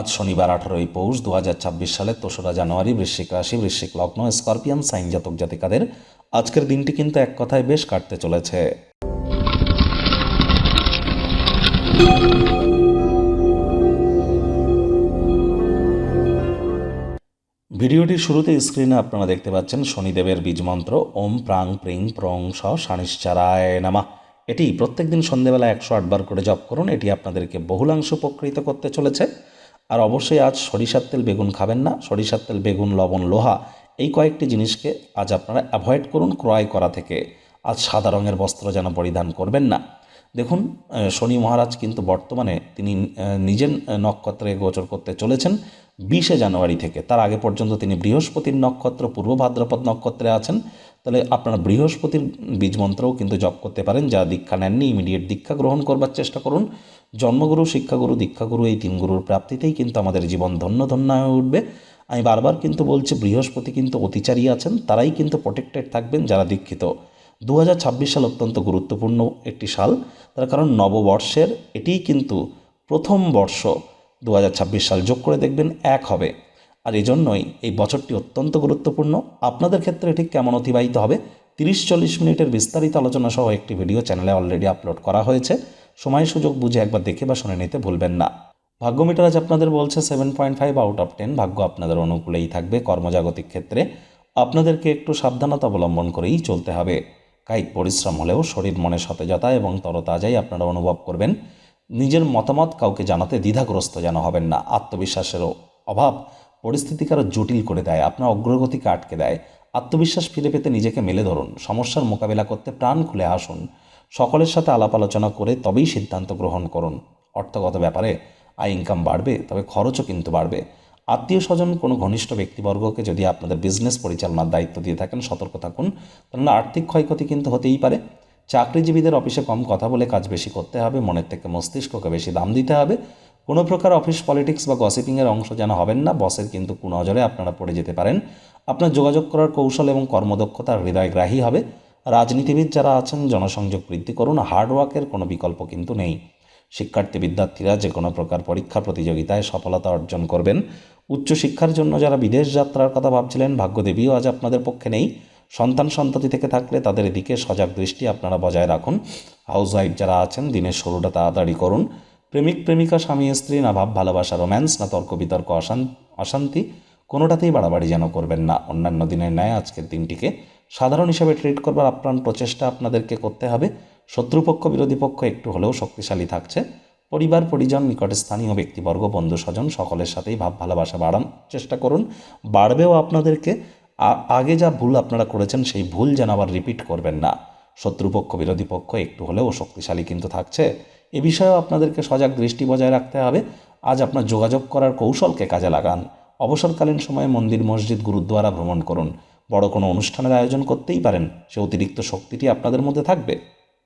আজ শনিবার আঠারোই পৌষ দু সালের তেসরা জানুয়ারি বৃশ্চিক রাশি, বৃশ্চিক লগ্ন, স্করপিয়ান, সাইন জাতক জাতিকাদের আজকের দিনটি কিন্তু এক কথায় বেশ কাটতে চলেছে। ভিডিওটির শুরুতে স্ক্রিনে আপনারা দেখতে পাচ্ছেন শনিদেবের বীজমন্ত্র ওম প্রাং প্রিং প্রং স শানিশ্চারায় নামা। এটি প্রত্যেকদিন সন্ধেবেলা একশো আটবার করে জপ করুন, এটি আপনাদেরকে বহুলাংশ উপকৃত করতে চলেছে। আর অবশ্যই আজ সরিষার তেল বেগুন খাবেন না। সরিষার তেল, বেগুন, লবণ, লোহা এই কয়েকটি জিনিসকে আজ আপনারা অ্যাভয়েড করুন ক্রয় করা থেকে। আজ সাদা রঙের বস্ত্র যেন পরিধান করবেন না। দেখুন শনি মহারাজ কিন্তু বর্তমানে তিনি নিজের নক্ষত্রে গোচর করতে চলেছেন বিশে জানুয়ারি থেকে। তার আগে পর্যন্ত তিনি বৃহস্পতির নক্ষত্র, পূর্ব ভাদ্রপদ নক্ষত্রে আছেন। তাহলে আপনারা বৃহস্পতির বীজমন্ত্রও কিন্তু জপ করতে পারেন যারা দীক্ষা নেননি ইমিডিয়েট দীক্ষা গ্রহণ করবার চেষ্টা করুন। জন্মগুরু, শিক্ষাগুরু, দীক্ষাগুরু এই তিন গুরুর প্রাপ্তিতেই কিন্তু আমাদের জীবন ধন্য ধন্য হয়ে উঠবে। আমি বারবার কিন্তু বলছি, বৃহস্পতি কিন্তু অতিচারী আছেন, তারাই কিন্তু প্রোটেক্টেড থাকবেন যারা দীক্ষিত। দু হাজার ছাব্বিশ সাল অত্যন্ত গুরুত্বপূর্ণ একটি সাল, তার কারণ নববর্ষের এটিই কিন্তু প্রথম বর্ষ। দু হাজার ছাব্বিশ সাল যোগ করে দেখবেন এক হবে। আর এজন্যই এই বছরটি অত্যন্ত গুরুত্বপূর্ণ। আপনাদের ক্ষেত্রে ঠিক কেমন অতিবাহিত হবে? তিরিশ চল্লিশ মিনিটের বিস্তারিত আলোচনা সহ একটি ভিডিও চ্যানেলে অলরেডি আপলোড করা হয়েছে। সময় সুযোগ বুঝে একবার দেখে বা শুনে নিতে ভুলবেন না। ভাগ্য মিটার আজ আপনাদের বলছে seven point five out of ten ভাগ্য আপনাদের অনুকূলেই থাকবে কর্মজাগতিক ক্ষেত্রে। আপনাদেরকে একটু সাবধানতা অবলম্বন করেই চলতে হবে। কায়িক পরিশ্রম হলেও শরীর মনে সতেজতা এবং তরতাজাই আপনারা অনুভব করবেন। নিজের মতামত কাউকে জানাতে দ্বিধাগ্রস্ত যেন হবেন না। আত্মবিশ্বাসেরও অভাব পরিস্থিতিকে আরও জটিল করে দেয়, আপনার অগ্রগতিকে আটকে দেয়। আত্মবিশ্বাস ফিরে পেতে নিজেকে মেলে ধরুন। সমস্যার মোকাবিলা করতে প্রাণ খুলে আসুন। সকলের সাথে আলাপ আলোচনা করে তবেই সিদ্ধান্ত গ্রহণ করুন। অর্থগত ব্যাপারে, আয় ইনকাম বাড়বে, তবে খরচও কিন্তু বাড়বে। আত্মীয় স্বজন কোনো ঘনিষ্ঠ ব্যক্তিবর্গকে যদি আপনাদের বিজনেস পরিচালনার দায়িত্ব দিয়ে থাকেন, সতর্ক থাকুন। তাহলে আর্থিক ক্ষয়ক্ষতি কিন্তু হতেই পারে। চাকরিজীবীদের অফিসে কম কথা বলে কাজ বেশি করতে হবে, মনের থেকে মস্তিষ্ককে বেশি দাম দিতে হবে। কোনো প্রকার অফিস পলিটিক্স বা গসিপিংয়ের অংশ যেন হবেন না বসের কিন্তু কুনজরে আপনারা পড়ে যেতে পারেন। আপনার যোগাযোগ করার কৌশল এবং কর্মদক্ষতা হৃদয়গ্রাহী হবে। রাজনীতিবিদ যারা আছেন, জনসংযোগ বৃদ্ধি করুন হার্ডওয়ার্কের কোনো বিকল্প কিন্তু নেই। শিক্ষার্থী বিদ্যার্থীরা যে কোনো প্রকার পরীক্ষা প্রতিযোগিতায় সফলতা অর্জন করবেন। উচ্চশিক্ষার জন্য যারা বিদেশ যাত্রার কথা ভাবছিলেন, ভাগ্যদেবীও আজ আপনাদের পক্ষে নেই। সন্তান সন্ততি থেকে থাকলে তাদের এদিকে সজাগ দৃষ্টি আপনারা বজায় রাখুন। হাউস ওয়াইফ যারা আছেন, দিনের শুরুটা তাড়াতাড়ি করুন। প্রেমিক, প্রেমিকা, স্বামী, স্ত্রী, না ভাব, ভালোবাসা রোম্যান্স না তর্ক, বিতর্ক, অশান- অশান্তি, কোনোটাতেই বাড়াবাড়ি যেন করবেন না। অন্যান্য দিনের ন্যায় আজকের দিনটিকে সাধারণ হিসাবে ট্রিট করবার আপ্রাণ প্রচেষ্টা আপনাদেরকে করতে হবে। শত্রুপক্ষ, বিরোধী পক্ষ একটু হলেও শক্তিশালী থাকছে। পরিবার, পরিজন, নিকটে স্থানীয় ব্যক্তিবর্গ, বন্ধু, স্বজন সকলের সাথেই ভাব, ভালোবাসা বাড়ান, চেষ্টা করুন। বাড়বেও আপনাদেরকে। আগে যা ভুল আপনারা করেছেন সেই ভুল যেন আবার রিপিট করবেন না। শত্রুপক্ষ, বিরোধী পক্ষ একটু হলেও শক্তিশালী কিন্তু থাকছে। এ বিষয়েও আপনাদেরকে সজাগ দৃষ্টি বজায় রাখতে হবে। আজ আপনার যোগাযোগ করার কৌশলকে কাজে লাগান। অবসরকালীন সময়ে মন্দির, মসজিদ, গুরুদ্বারা ভ্রমণ করুন। বড় কোনো অনুষ্ঠানের আয়োজন করতেই পারেন। সে অতিরিক্ত শক্তিটি আপনাদের মধ্যে থাকবে।